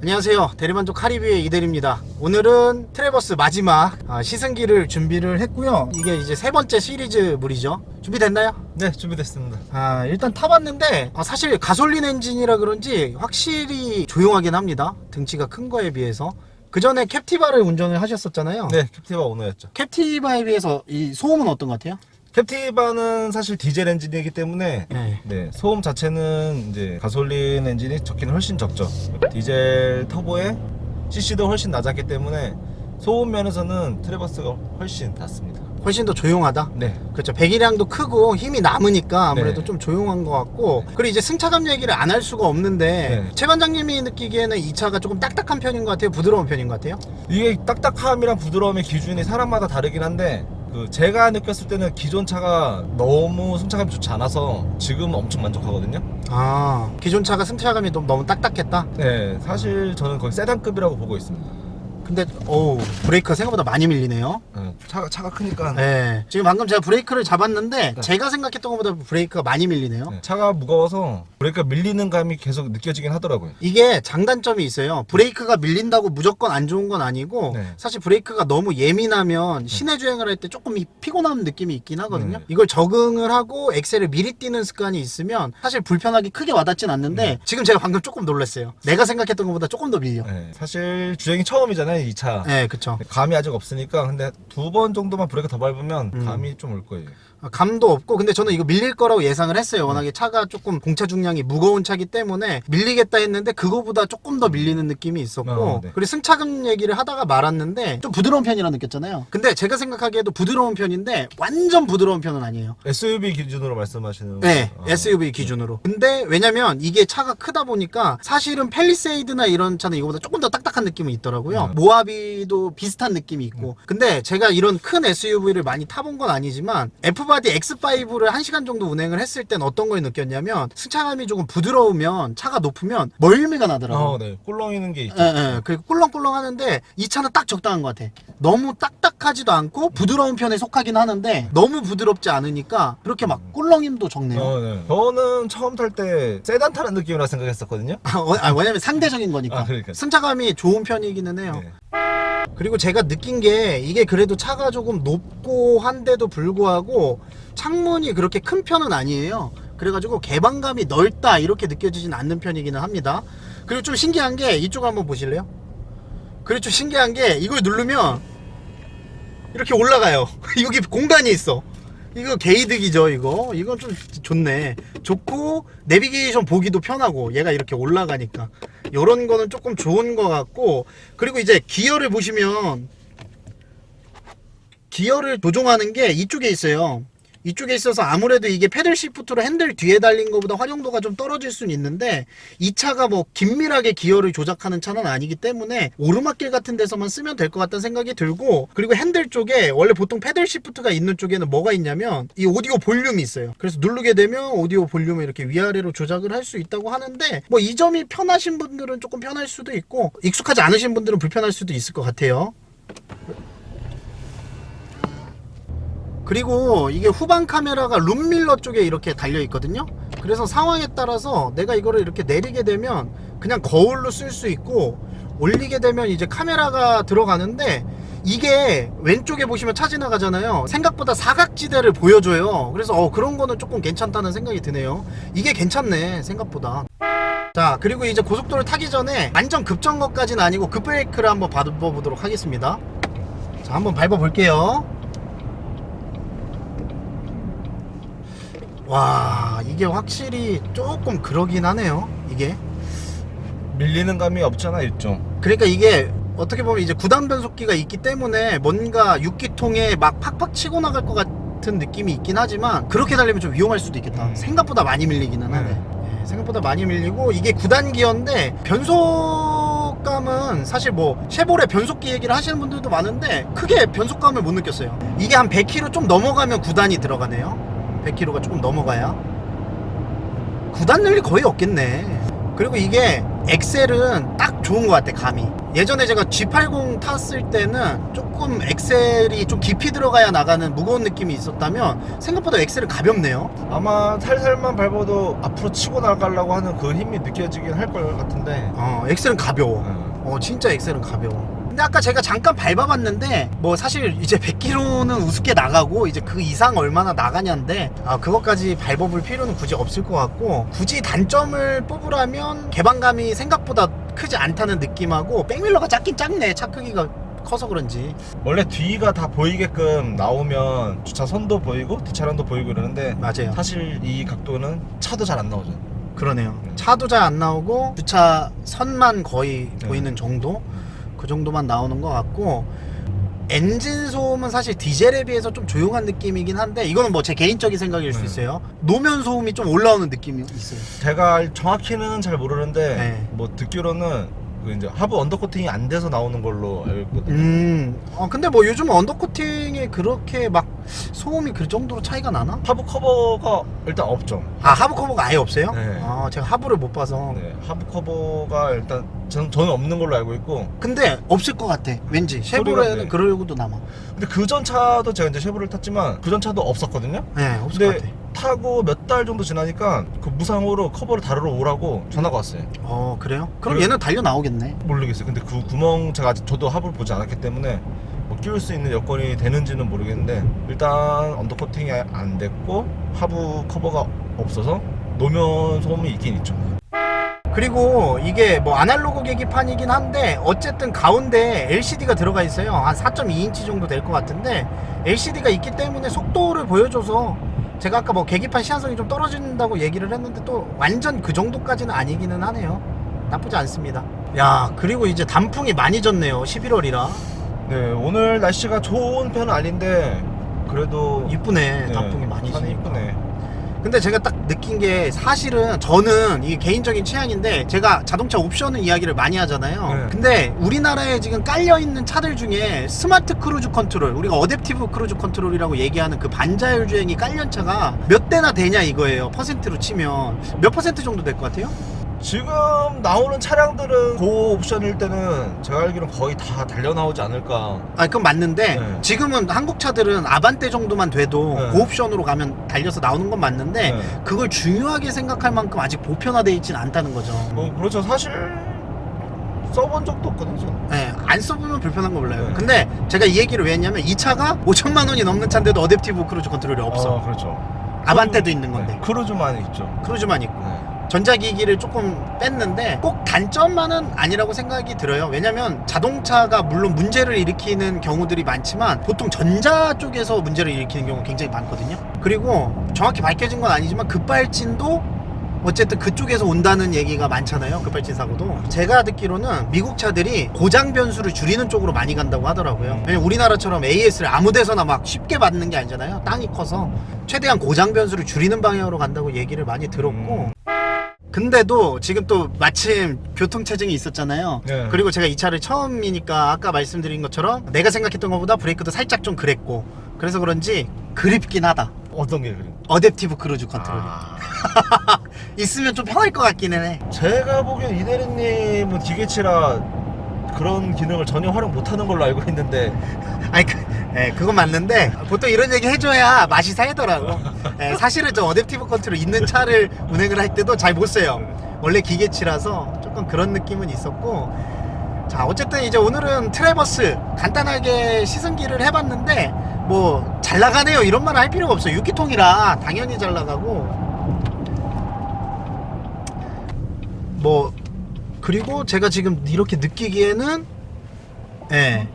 안녕하세요. 대리만족 카리비의 이대리입니다. 오늘은 트레버스 마지막 아, 시승기를 준비를 했고요. 이게 이제 세 번째 시리즈 물이죠. 준비됐나요? 네, 준비됐습니다. 아, 일단 타봤는데 아, 사실 가솔린 엔진이라 그런지 확실히 조용하긴 합니다. 등치가 큰 거에 비해서. 그 전에 캡티바를 운전을 하셨었잖아요. 네, 캡티바 오너였죠. 캡티바에 비해서 이 소음은 어떤 것 같아요? 캡티바는 사실 디젤 엔진이기 때문에 네. 네, 소음 자체는 이제 가솔린 엔진이 적기는 훨씬 적죠. 디젤 터보에 CC도 훨씬 낮았기 때문에 소음 면에서는 트레버스가 훨씬 낫습니다. 훨씬 더 조용하다. 네. 그렇죠. 배기량도 크고 힘이 남으니까 아무래도 네. 좀 조용한 것 같고 그리고 이제 승차감 얘기를 안 할 수가 없는데 네. 최 반장님이 느끼기에는 이 차가 조금 딱딱한 편인 것 같아요. 부드러운 편인 것 같아요. 이게 딱딱함이랑 부드러움의 기준이 사람마다 다르긴 한데 그 제가 느꼈을 때는 기존 차가 너무 승차감이 좋지 않아서 지금 엄청 만족하거든요. 아 기존 차가 승차감이 좀 너무 딱딱했다. 네, 사실 저는 거의 세단급이라고 보고 있습니다. 근데 어우 브레이크가 생각보다 많이 밀리네요. 네, 차가 차가 크니까 네. 지금 방금 제가 브레이크를 잡았는데 네. 제가 생각했던 것보다 브레이크가 많이 밀리네요. 네, 차가 무거워서 브레이크가 밀리는 감이 계속 느껴지긴 하더라고요. 이게 장단점이 있어요. 브레이크가 밀린다고 무조건 안 좋은 건 아니고 네. 사실 브레이크가 너무 예민하면 시내 주행을 할 때 조금 이- 피곤한 느낌이 있긴 하거든요. 네. 이걸 적응을 하고 엑셀을 미리 뛰는 습관이 있으면 사실 불편하게 크게 와닿진 않는데 네. 지금 제가 방금 조금 놀랐어요. 내가 생각했던 것보다 조금 더 밀려. 네, 사실 주행이 처음이잖아요, 이 차. 네, 그쵸. 감이 아직 없으니까 근데 두 번 정도만 브레이크 더 밟으면 음. 감이 좀 올 거예요. 아, 감도 없고 근데 저는 이거 밀릴 거라고 예상을 했어요. 워낙에 차가 조금 공차 중량이 무거운 차기 때문에 밀리겠다 했는데 그거보다 조금 더 밀리는 느낌이 있었고 어, 네. 그리고 승차감 얘기를 하다가 말았는데 좀 부드러운 편이라 느꼈잖아요. 근데 제가 생각하기에도 부드러운 편인데 완전 부드러운 편은 아니에요. SUV 기준으로 말씀하시는 네, 아, SUV 기준으로. 근데 왜냐면 이게 차가 크다 보니까 사실은 펠리세이드나 이런 차는 이거보다 조금 더 딱딱한 느낌이 있더라고요. 음. 모하비도 비슷한 느낌이 있고. 근데 제가 이런 큰 SUV를 많이 타본 건 아니지만 F 바디 X5를 1시간 정도 운행을 했을 땐 어떤 걸 느꼈냐면 승차감이 조금 부드러우면 차가 높으면 멀미가 나더라고요. 어, 네. 꿀렁이는 게 있죠. 예, 예. 그리고 꿀렁꿀렁 하는데 이 차는 딱 적당한 것 같아. 너무 딱딱하지도 않고 부드러운 편에 속하긴 하는데 너무 부드럽지 않으니까 그렇게 막 꿀렁임도 적네요. 어, 네. 저는 처음 탈 때 세단 타는 느낌이라 생각했었거든요. 아, 어, 아, 왜냐면 상대적인 거니까. 아, 그러니까. 승차감이 좋은 편이기는 해요. 네. 그리고 제가 느낀 게 이게 그래도 차가 조금 높고 한데도 불구하고 창문이 그렇게 큰 편은 아니에요. 그래가지고 개방감이 넓다 이렇게 느껴지진 않는 편이기는 합니다. 그리고 좀 신기한 게 이쪽 한번 보실래요? 그리고 좀 신기한 게 이걸 누르면 이렇게 올라가요. 여기 공간이 있어. 이거 게이득이죠, 이거. 이건 좀 좋네. 좋고, 내비게이션 보기도 편하고, 얘가 이렇게 올라가니까. 요런 거는 조금 좋은 것 같고, 그리고 이제 기어를 보시면, 기어를 조종하는 게 이쪽에 있어요. 이쪽에 있어서 아무래도 이게 패들 시프트로 핸들 뒤에 달린 것보다 활용도가 좀 떨어질 수는 있는데 이 차가 뭐 긴밀하게 기어를 조작하는 차는 아니기 때문에 오르막길 같은 데서만 쓰면 될 것 같다는 생각이 들고 그리고 핸들 쪽에 원래 보통 패들 시프트가 있는 쪽에는 뭐가 있냐면 이 오디오 볼륨이 있어요. 그래서 누르게 되면 오디오 볼륨을 이렇게 위아래로 조작을 할 수 있다고 하는데 뭐 이 점이 편하신 분들은 조금 편할 수도 있고 익숙하지 않으신 분들은 불편할 수도 있을 것 같아요. 그리고 이게 후방 카메라가 룸밀러 쪽에 이렇게 달려 있거든요. 그래서 상황에 따라서 내가 이거를 이렇게 내리게 되면 그냥 거울로 쓸 수 있고 올리게 되면 이제 카메라가 들어가는데 이게 왼쪽에 보시면 차 지나가잖아요. 생각보다 사각지대를 보여줘요. 그래서 어 그런 거는 조금 괜찮다는 생각이 드네요. 이게 괜찮네 생각보다. 자 그리고 이제 고속도로 타기 전에 완전 급정거까지는 아니고 급브레이크를 한번 밟아보도록 하겠습니다. 자 한번 밟아볼게요. 와 이게 확실히 조금 그러긴 하네요 이게. 밀리는 감이 없잖아, 좀. 그러니까 이게 어떻게 보면 이제 구단 변속기가 있기 때문에 뭔가 6기통에 막 팍팍 치고 나갈 것 같은 느낌이 있긴 하지만 그렇게 달리면 좀 위험할 수도 있겠다. 음. 생각보다 많이 밀리기는 하네. 예, 생각보다 많이 밀리고 이게 9단 기어인데 변속감은 사실 뭐 쉐보레 변속기 얘기를 하시는 분들도 많은데 크게 변속감을 못 느꼈어요. 이게 한 100km 좀 넘어가면 9단이 들어가네요 100km가 조금 넘어가야 9단 늘리 거의 없겠네. 그리고 이게 엑셀은 딱 좋은 것 같아 감이. 예전에 제가 G80 탔을 때는 조금 엑셀이 좀 깊이 들어가야 나가는 무거운 느낌이 있었다면 생각보다 엑셀은 가볍네요. 아마 살살만 밟아도 앞으로 치고 나가려고 하는 그 힘이 느껴지긴 할 것 같은데. 어 엑셀은 가벼워. 음. 어 진짜 엑셀은 가벼워 근데 아까 제가 잠깐 밟아봤는데 뭐 사실 이제 100km는 우습게 나가고 이제 그 이상 얼마나 나가냐인데 아 그것까지 밟아볼 필요는 굳이 없을 것 같고 굳이 단점을 뽑으라면 개방감이 생각보다 크지 않다는 느낌하고 백밀러가 작긴 작네. 차 크기가 커서 그런지. 원래 뒤가 다 보이게끔 나오면 주차 선도 보이고 뒷차량도 보이고 이러는데 맞아요. 사실 이 각도는 차도 잘 안 나오죠. 그러네요. 차도 잘 안 나오고 주차 선만 거의 네. 보이는 정도 그 정도만 나오는 것 같고 엔진 소음은 사실 디젤에 비해서 좀 조용한 느낌이긴 한데 이거는 뭐 제 개인적인 생각일 수 네. 있어요 노면 소음이 좀 올라오는 느낌이 있어요 제가 정확히는 잘 모르는데 네. 뭐 듣기로는 그 이제 하부 언더코팅이 안 돼서 나오는 걸로 알고 있거든요. 음 어, 근데 뭐 요즘 언더코팅에 그렇게 막 소음이 그 정도로 차이가 나나? 하부 커버가 일단 없죠. 아 하부 커버가 아예 없어요? 네. 아 제가 하부를 못 봐서 네, 하부 커버가 일단 전, 저는 없는 걸로 알고 있고 근데 없을 것 같아 왠지 쉐보레는 네. 그러려고도 남아 근데 그 전 차도 제가 이제 쉐보레를 탔지만 그 전 차도 없었거든요. 네 없을 것 근데 같아 타고 몇 달 정도 지나니까 그 무상으로 커버를 다루러 오라고 전화가 왔어요. 어 그래요? 그럼 그래. 얘는 달려 나오겠네 모르겠어요. 근데 그 구멍 제가 아직 저도 하부를 보지 않았기 때문에 뭐 끼울 수 있는 여건이 되는지는 모르겠는데 일단 언더코팅이 안 됐고 하부 커버가 없어서 노면 소음이 있긴 있죠. 그리고 이게 뭐 아날로그 계기판이긴 한데 어쨌든 가운데 LCD가 들어가 있어요. 한 4.2인치 정도 될 것 같은데 LCD가 있기 때문에 속도를 보여줘서 제가 아까 뭐 계기판 시한성이 좀 떨어진다고 얘기를 했는데 또 완전 그 정도까지는 아니기는 하네요. 나쁘지 않습니다. 야 그리고 이제 단풍이 많이 졌네요. 11월이라 네 오늘 날씨가 좋은 편은 아닌데 그래도 이쁘네. 네, 단풍이 많이 산이 지니까. 이쁘네. 근데 제가 딱 느낀 게 사실은 저는 이게 개인적인 취향인데 제가 자동차 옵션을 이야기를 많이 하잖아요. 네. 근데 우리나라에 지금 깔려 있는 차들 중에 스마트 크루즈 컨트롤, 우리가 어댑티브 크루즈 컨트롤이라고 얘기하는 그 반자율 주행이 깔린 차가 몇 대나 되냐 이거예요. 퍼센트로 치면 몇 퍼센트 정도 될 것 같아요? 지금 나오는 차량들은 고 옵션일 때는 제가 알기로는 거의 다 달려 나오지 않을까. 아, 그건 맞는데 네. 지금은 한국 차들은 아반떼 정도만 돼도 네. 고옵션으로 가면 달려서 나오는 건 맞는데 네. 그걸 중요하게 생각할 만큼 아직 보편화되어 있지는 않다는 거죠. 뭐 그렇죠. 사실 써본 적도 없거든요. 저는. 네, 안 써보면 불편한 거 몰라요. 네. 근데 제가 이 얘기를 왜 했냐면 이 차가 5천만 원이 넘는 차인데도 어댑티브 크루즈 컨트롤이 없어. 어, 그렇죠. 아반떼도 있는 건데. 네, 크루즈만 있죠. 크루즈만 있고. 네. 전자기기를 조금 뺐는데 꼭 단점만은 아니라고 생각이 들어요. 왜냐면 자동차가 물론 문제를 일으키는 경우들이 많지만 보통 전자 쪽에서 문제를 일으키는 경우가 굉장히 많거든요. 그리고 정확히 밝혀진 건 아니지만 급발진도 어쨌든 그쪽에서 온다는 얘기가 많잖아요. 급발진 사고도. 제가 듣기로는 미국 차들이 고장 변수를 줄이는 쪽으로 많이 간다고 하더라고요. 왜냐면 우리나라처럼 AS를 아무 데서나 막 쉽게 받는 게 아니잖아요. 땅이 커서 최대한 고장 변수를 줄이는 방향으로 간다고 얘기를 많이 들었고 근데도 지금 또 마침 교통체증이 있었잖아요. 네. 그리고 제가 이 차를 처음이니까 아까 말씀드린 것처럼 내가 생각했던 것보다 브레이크도 살짝 좀 그랬고 그래서 그런지 그립긴 하다. 어떤 게 그래요? 어댑티브 크루즈 컨트롤이 아, 있으면 좀 편할 것 같기는 해. 제가 보기엔 이대리님은 기계치라 그런 기능을 전혀 활용 못하는 걸로 알고 있는데 아니 그, 예, 그건 맞는데 보통 이런 얘기 해줘야 맛이 살더라고. 예, 사실은 저 어댑티브 컨트롤 있는 차를 운행을 할 때도 잘 못 써요. 원래 기계치라서 조금 그런 느낌은 있었고. 자 어쨌든 이제 오늘은 트래버스 간단하게 시승기를 해봤는데 뭐 잘 나가네요 이런 말 할 필요가 없어요 6기통이라 당연히 잘 나가고 뭐 그리고 제가 지금 이렇게 느끼기에는 예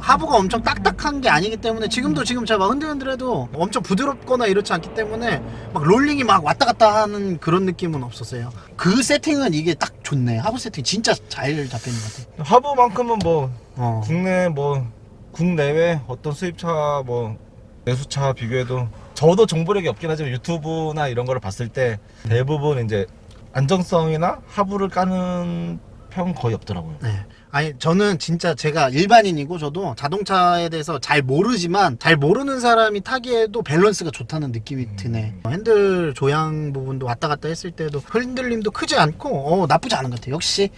하부가 엄청 딱딱한 게 아니기 때문에 지금도 지금 제가 막 흔들흔들해도 엄청 부드럽거나 이렇지 않기 때문에 막 롤링이 막 왔다 갔다 하는 그런 느낌은 없었어요. 그 세팅은 이게 딱 좋네. 하부 세팅 진짜 잘 잡혀있는 것 같아 하부만큼은 뭐 어. 국내 뭐 국내외 어떤 수입차 뭐 내수차 비교해도 저도 정보력이 없긴 하지만 유튜브나 이런 거를 봤을 때 대부분 이제 안정성이나 하부를 까는 평 거의 없더라고요. 네. 아니 저는 진짜 제가 일반인이고 저도 자동차에 대해서 잘 모르지만 잘 모르는 사람이 타기에도 밸런스가 좋다는 느낌이 음. 드네. 핸들 조향 부분도 왔다 갔다 했을 때도 흔들림도 크지 않고 어, 나쁘지 않은 것 같아요. 역시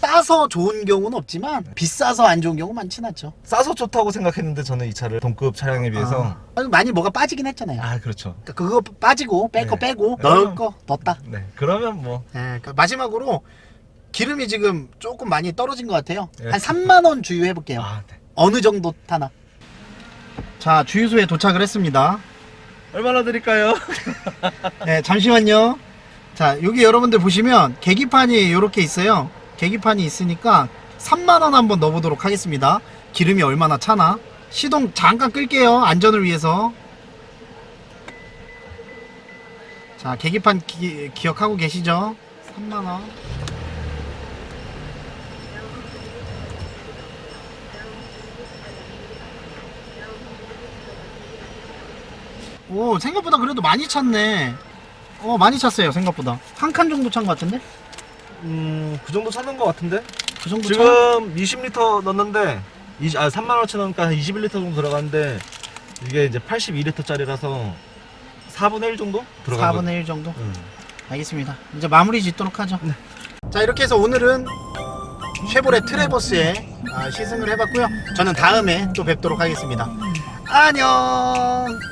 싸서 좋은 경우는 없지만 비싸서 안 좋은 경우 많진 않죠. 싸서 좋다고 생각했는데 저는 이 차를 동급 차량에 비해서 아, 많이 뭐가 빠지긴 했잖아요. 아, 그렇죠. 그러니까 그거 빠지고 뺄 거 네. 빼고 네. 넣을 거 넣었다. 네. 그러면 뭐 네, 그 마지막으로 기름이 지금 조금 많이 떨어진 것 같아요. 네. 한 3만 원 주유해 볼게요. 아, 네. 어느 정도 타나? 자, 주유소에 도착을 했습니다. 얼마나 드릴까요? 네, 잠시만요. 자, 여기 여러분들 보시면 계기판이 이렇게 있어요. 계기판이 있으니까 3만 원 한번 넣어보도록 하겠습니다. 기름이 얼마나 차나? 시동 잠깐 끌게요. 안전을 위해서. 자, 계기판 기, 기억하고 계시죠? 3만 원. 오, 생각보다 그래도 많이 찼네. 어, 많이 찼어요, 생각보다. 한 칸 정도 찬 것 같은데? 음, 그 정도 사는 것 같은데? 그 정도 지금 20리터 넣었는데, 20, 아, 3만 원치 넣으니까 한 21리터 정도 들어가는데, 이게 이제 82리터짜리라서 4분의 1 정도? 들어가고 4분의 1 정도? 음. 알겠습니다. 이제 마무리 짓도록 하죠. 자, 이렇게 해서 오늘은 쉐보레 트레버스에 아, 시승을 해봤고요. 저는 다음에 또 뵙도록 하겠습니다. 안녕!